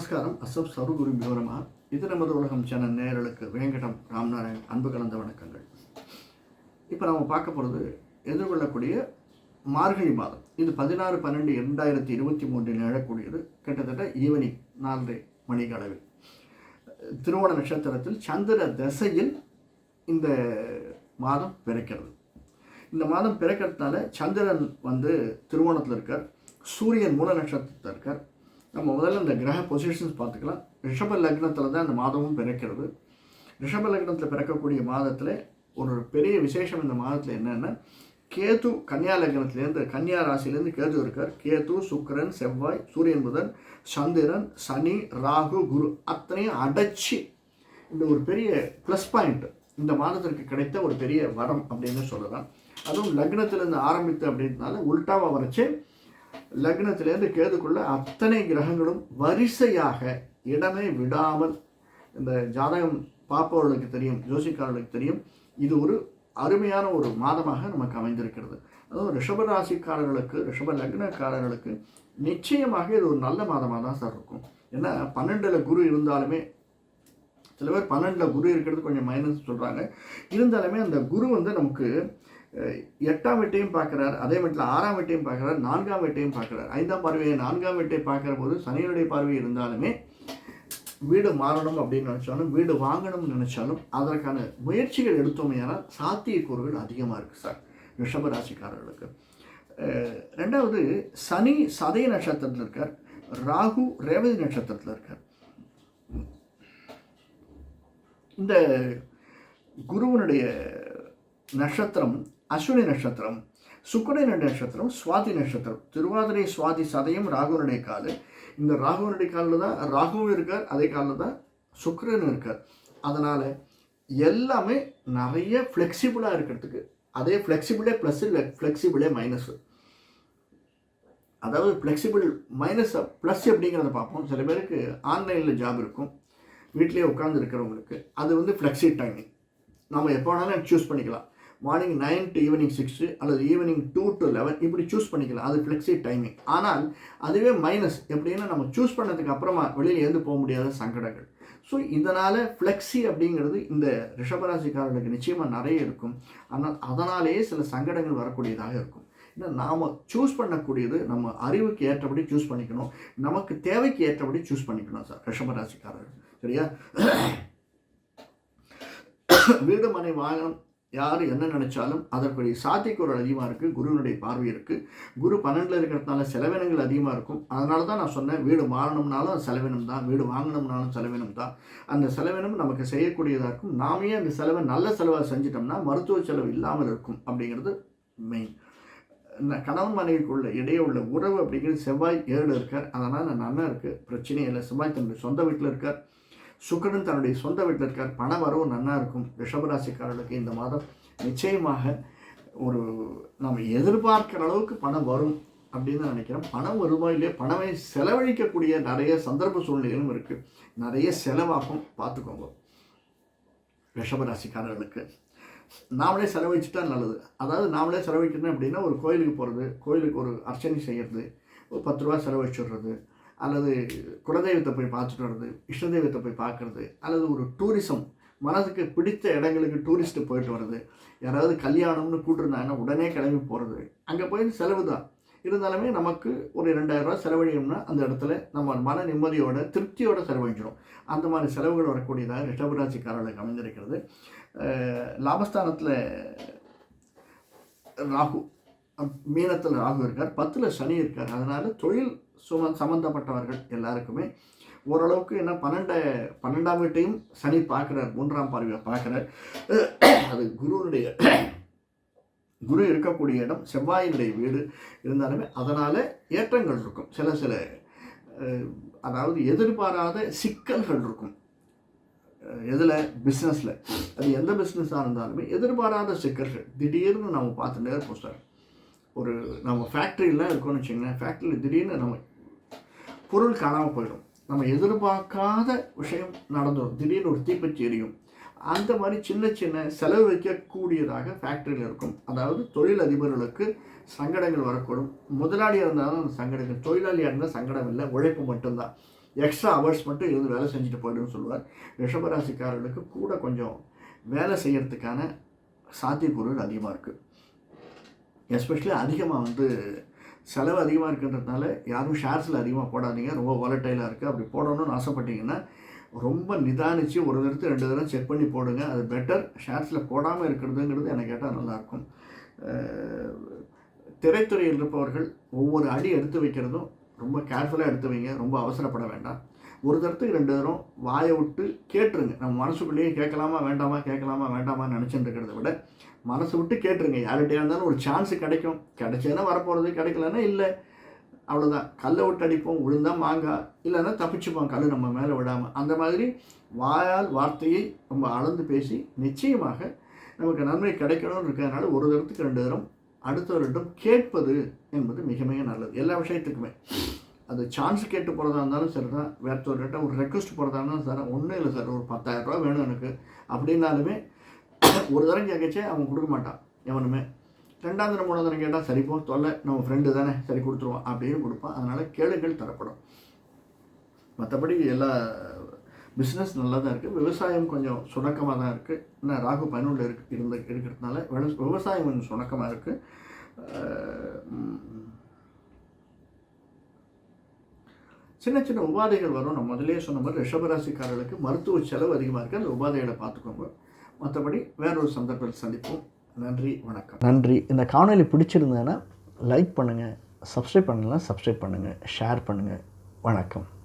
நமஸ்காரம். அசப் சர்வகுரு விவரமா இது நமது உலகம் சேனல் நேயர்களுக்கு வேங்கடம் ராம்நாராயண் அன்பு கலந்த வணக்கங்கள். இப்போ நம்ம பார்க்க போகிறது எதிர்கொள்ளக்கூடிய மார்கழி மாதம். இது பதினாறு பன்னெண்டு இரண்டாயிரத்தி இருபத்தி மூன்றில் நிழக்கூடியது கிட்டத்தட்ட ஈவினிங் நாலரை மணிக்கு அளவில். திருவோண நட்சத்திரத்தில் சந்திர தசையில் இந்த மாதம் பிறக்கிறது. இந்த மாதம் பிறக்கிறதுனால சந்திரன் வந்து திருவோணத்தில் இருக்கார். சூரியன் மூல நட்சத்திரத்தில் இருக்கார். நம்ம முதல்ல இந்த கிரக பொசிஷன்ஸ் பார்த்துக்கலாம். ரிஷப லக்னத்தில் தான் இந்த மாதமும் பிறக்கிறது. ரிஷப லக்னத்தில் பிறக்கக்கூடிய மாதத்தில் ஒரு பெரிய விசேஷம் இந்த மாதத்தில் என்னென்னா கேது கன்னியா லக்னத்திலேருந்து கன்னியா ராசிலேருந்து கேது இருக்கார். கேது சுக்கிரன் செவ்வாய் சூரியன் புதன் சந்திரன் சனி ராகு குரு அத்தனையும் அடைச்சி இந்த ஒரு பெரிய ப்ளஸ் பாயிண்ட் இந்த மாதத்திற்கு கிடைத்த ஒரு பெரிய வரம் அப்படின்னு சொல்லலாம். அதுவும் லக்னத்திலேருந்து ஆரம்பித்து அப்படின்றதுனால உல்டாவாக வரைச்சு லக்னத்திலேருந்து கேதுக்குள்ள அத்தனை கிரகங்களும் வரிசையாக இடமே விடாமல் இந்த ஜாதகம் பார்ப்பவர்களுக்கு தெரியும் ஜோசிக்காரர்களுக்கு தெரியும் இது ஒரு அருமையான ஒரு மாதமாக நமக்கு அமைந்திருக்கிறது. அதுவும் ரிஷபராசிக்காரர்களுக்கு ரிஷப லக்னக்காரர்களுக்கு நிச்சயமாக இது ஒரு நல்ல மாதமாக தான் சார் இருக்கும். ஏன்னா பன்னெண்டில் குரு இருந்தாலுமே சில பேர் பன்னெண்டில் குரு இருக்கிறது கொஞ்சம் மைனஸ் சொல்கிறாங்க இருந்தாலுமே அந்த குரு வந்து நமக்கு எட்டாம் வீட்டையும் பார்க்குறார் அதே மட்டும் ஆறாம் வீட்டையும் பார்க்குறார் நான்காம் வீட்டையும் பார்க்குறார். ஐந்தாம் பார்வையை நான்காம் வீட்டை பார்க்குற போது சனியினுடைய பார்வை இருந்தாலுமே வீடு மாறணும் அப்படின்னு நினச்சாலும் வீடு வாங்கணும்னு நினச்சாலும் அதற்கான முயற்சிகள் எடுத்தோமையானால் சாத்தியக்கூறுகள் அதிகமாக இருக்குது சார் ரிஷப ராசிக்காரர்களுக்கு ரெண்டாவது சனி சதய நட்சத்திரத்தில் இருக்கார் ராகு ரேவதி நட்சத்திரத்தில் இருக்கார். இந்த குருவனுடைய நட்சத்திரம் அஸ்வினி நட்சத்திரம் சுக்கரனுடைய நட்சத்திரம் சுவாதி நட்சத்திரம். திருவாதிரை சுவாதி சதயம் ராகுவனுடைய காலு. இந்த ராகுவனுடைய காலில் தான் ராகுவும் இருக்கார் அதே காலில் தான் சுக்கரனும் இருக்கார். அதனால் எல்லாமே நிறைய ஃப்ளெக்சிபிளாக இருக்கிறதுக்கு அதே ஃப்ளெக்சிபிளே ப்ளஸ் இல்லை ஃப்ளெக்சிபிளே மைனஸ் அதாவது ஃப்ளெக்சிபிள் மைனஸ் ப்ளஸ் எப்படிங்கிறத பார்ப்போம். சில பேருக்கு ஆன்லைனில் ஜாப் இருக்கும் வீட்டிலேயே உட்காந்து இருக்கிறவங்களுக்கு. அது வந்து ஃப்ளெக்ஸி டைமிங் நம்ம எப்போ வேணாலும் சூஸ் பண்ணிக்கலாம். Morning nine to evening six அல்லது ஈவினிங் டூ டு லெவன் இப்படி சூஸ் பண்ணிக்கலாம். அது ஃப்ளெக்ஸி டைமிங் ஆனால் அதுவே மைனஸ் எப்படின்னா நம்ம சூஸ் பண்ணதுக்கு அப்புறமா வெளியில் எழுந்து போக முடியாத சங்கடங்கள். ஸோ இதனால் ஃப்ளெக்ஸி அப்படிங்கிறது இந்த ரிஷபராசிக்காரர்களுக்கு நிச்சயமாக நிறைய இருக்கும். ஆனால் அதனாலேயே சில சங்கடங்கள் வரக்கூடியதாக இருக்கும். ஏன்னா நாம் சூஸ் பண்ணக்கூடியது நம்ம அறிவுக்கு ஏற்றபடி சூஸ் பண்ணிக்கணும். நமக்கு தேவைக்கு ஏற்றபடி சூஸ் பண்ணிக்கணும் சார் ரிஷபராசிக்காரர்கள். சரியா? வீடு மனை வாகனம் யார் என்ன நினைச்சாலும் அதற்குரிய சாத்தியக்கூறல் அதிகமாக இருக்குது குருவினுடைய பார்வை இருக்குது குரு பன்னெண்டில் இருக்கிறதுனால செலவினங்கள் அதிகமாக இருக்கும். அதனால தான் நான் சொன்னேன் வீடு மாறணும்னாலும் செலவினம் தான் வீடு வாங்கணும்னாலும் செலவினம் தான். அந்த செலவினம் நமக்கு செய்யக்கூடியதாக இருக்கும். நாமே அந்த செலவை நல்ல செலவாக செஞ்சிட்டோம்னா மருத்துவ செலவு இல்லாமல் இருக்கும் அப்படிங்கிறது மெயின் இந்த கணவன் மனைவிக்குள்ள இடையே உள்ள உறவு அப்படிங்கிறது செவ்வாய் ஏழு இருக்கார். அதனால் நன்னா இருக்குது பிரச்சனையே இல்லை. செவ்வாய் தன்னுடைய சொந்த வீட்டில் இருக்கார். சுக்கரன் தன்னுடைய சொந்த வீட்டில் இருக்கார் பண வரவு நன்னா இருக்கும். ரிஷபராசிக்காரர்களுக்கு இந்த மாதம் நிச்சயமாக ஒரு நம்ம எதிர்பார்க்கிற அளவுக்கு பணம் வரும் அப்படின்னு தான் நினைக்கிறேன். பணம் வருவாயிலே பணமே செலவழிக்கக்கூடிய நிறைய சந்தர்ப்ப சூழ்நிலைகளும் இருக்குது நிறைய செலவாகும். பார்த்துக்கோங்க. ரிஷபராசிக்காரர்களுக்கு நாமளே செலவழிச்சுட்டா நல்லது. அதாவது நாமளே செலவழிக்கணும் அப்படின்னா ஒரு கோயிலுக்கு போகிறது கோயிலுக்கு ஒரு அர்ச்சனை செய்கிறது ஒரு பத்து ரூபா செலவழிச்சுடுறது அல்லது குலதெய்வத்தை போய் பார்த்துட்டு வர்றது இஷ்ட தெய்வத்தை போய் பார்க்குறது அல்லது ஒரு டூரிசம் மனதுக்கு பிடித்த இடங்களுக்கு டூரிஸ்ட்டு போயிட்டு வர்றது யாராவது கல்யாணம்னு கூட்டிருந்தாங்கன்னா உடனே கிளம்பி போகிறது அங்கே போய் செலவு தான். இருந்தாலுமே நமக்கு ஒரு ரெண்டாயிரரூவா செலவழியோம்னா அந்த இடத்துல நம்ம மன நிம்மதியோட திருப்தியோட செலவழிஞ்சிடும் அந்த மாதிரி செலவுகள் வரக்கூடியதாக ரிஷபராசிக்காரர்களுக்கு அமைந்திருக்கிறது. லாபஸ்தானத்தில் ராகு மீனத்தில் ராகு இருக்கார் பத்தில் சனி இருக்கார். அதனால் தொழில் சும சம்மந்தப்பட்டவர்கள் எல்லாருக்குமே ஓரளவுக்கு என்ன பன்னெண்டு பன்னெண்டாம் வீட்டையும் சனி பார்க்குறார் மூன்றாம் பார்வையை பார்க்குறார். அது குருவனுடைய குரு இருக்கக்கூடிய இடம் செவ்வாயினுடைய வீடு இருந்தாலுமே அதனால் ஏற்றங்கள் இருக்கும். சில சில அதாவது எதிர்பாராத சிக்கல்கள் இருக்கும். எதில்? பிஸ்னஸில் அது எந்த பிஸ்னஸாக இருந்தாலுமே எதிர்பாராத சிக்கல்கள். திடீர்னு நம்ம பார்த்துட்டே இருப்போம் சார் ஒரு நம்ம ஃபேக்ட்ரியில் இருக்கோம்னு வச்சிங்கன்னா ஃபேக்ட்ரியில் திடீர்னு நம்ம பொருள் காணாமல் போயிடும். நம்ம எதிர்பார்க்காத விஷயம் நடந்துடும் திடீர்னு ஒரு தீப்பற்றி எரியும். அந்த மாதிரி சின்ன சின்ன செலவு வைக்கக்கூடியதாக ஃபேக்ட்ரியில் இருக்கும். அதாவது தொழில் அதிபர்களுக்கு சங்கடங்கள் வரக்கூடும். முதலாளியாக இருந்தாலும் அந்த சங்கடங்கள் தொழிலாளியாக இருந்தால் சங்கடம் இல்லை உழைப்பு மட்டும்தான். எக்ஸ்ட்ரா ஹவர்ஸ் மட்டும் இருந்து வேலை செஞ்சுட்டு போய்டுன்னு சொல்லுவார். ரிஷபராசிக்காரர்களுக்கு கூட கொஞ்சம் வேலை செய்கிறதுக்கான சாத்தியக்கூறுகள் அதிகமாக இருக்குது எஸ்பெஷலி அதிகமாக வந்து செலவு அதிகமாக இருக்குன்றதுனால யாரும் ஷேர்ஸில் அதிகமாக போடாதீங்க. ரொம்ப வாலட்டைலாக இருக்குது அப்படி போடணும்னு ஆசைப்பட்டீங்கன்னா ரொம்ப நிதானித்து ஒரு தடவை ரெண்டு தடவை செக் பண்ணி போடுங்க. அது பெட்டர் ஷேர்ஸில் போடாமல் இருக்கிறதுங்கிறது எனக்கு கேட்டால் நல்லாயிருக்கும் திரைத்துறையில் இருப்பவர்கள் ஒவ்வொரு அடி எடுத்து வைக்கிறதும் ரொம்ப கேர்ஃபுல்லாக எடுத்து வைங்க. ரொம்ப அவசரப்பட வேண்டாம். ஒரு தரத்துக்கு ரெண்டு தரம் வாயை விட்டு கேட்டுருங்க. நம்ம மனசுக்குள்ளேயே கேட்கலாமா வேண்டாமா கேட்கலாமா வேண்டாமா நினச்சிட்டு இருக்கிறத விட மனசு விட்டு கேட்டுருங்க. யார்கிட்டயா இருந்தாலும் ஒரு சான்ஸ் கிடைக்கும். கிடைச்சேன்னா வரப்போகிறது கிடைக்கலன்னா இல்லை. அவ்வளோதான் கல்லை விட்டு அடிப்போம் விழுந்தா மாங்காய் இல்லைன்னா தப்பிச்சுப்போம் கல் நம்ம மேலே விடாமல் அந்த மாதிரி வாயால் வார்த்தையை ரொம்ப அளந்து பேசி நிச்சயமாக நமக்கு நன்மை கிடைக்கணும்னு இருக்கிறதுனால ஒரு தரத்துக்கு ரெண்டு தரம் அடுத்தவரிடம் கேட்பது என்பது மிக மிக நல்லது. எல்லா விஷயத்துக்குமே. அது சான்ஸ் கேட்டு போகிறதா இருந்தாலும் சரி தான் வேறொருக்கிட்ட ஒரு ரெக்வஸ்ட் போகிறதா இருந்தாலும் சார் ஒன்றும் இல்லை சார். ஒரு பத்தாயிரரூபா வேணும் எனக்கு. அப்படின்னாலுமே ஒரு தரம் கேட்கச்சே அவன் கொடுக்க மாட்டான் எவனுமே. ரெண்டாவது தரம் மூணாவது தரம் கேட்டால் சரி போ தொல்லை நம்ம ஃப்ரெண்டு தானே சரி கொடுத்துருவான் அப்படின்னு கொடுப்பான். அதனால் கேளுங்கள் தரப்படும். மற்றபடி எல்லா பிஸ்னஸ் நல்லா தான் இருக்குது விவசாயம் கொஞ்சம் சுணக்கமாக தான் இருக்குது இன்னும் ராகு பயனுள்ள இருக்கு இருந்த இருக்கிறதுனால விவசாயம் கொஞ்சம் சுணக்கமாக இருக்குது சின்ன சின்ன உபாதைகள் வரும். நான் முதலே சொன்ன மாதிரி ரிஷபராசிக்காரர்களுக்கு மருத்துவ செலவு அதிகமாக இருக்குது அந்த உபாதைகளை பார்த்துக்கோங்க. மற்றபடி வேறொரு சந்தர்ப்பத்தில் சந்திப்போம். நன்றி வணக்கம். நன்றி. இந்த காணொலி பிடிச்சிருந்தேன்னா லைக் பண்ணுங்கள் சப்ஸ்கிரைப் பண்ணலாம் சப்ஸ்கிரைப் பண்ணுங்கள் ஷேர் பண்ணுங்கள் வணக்கம்.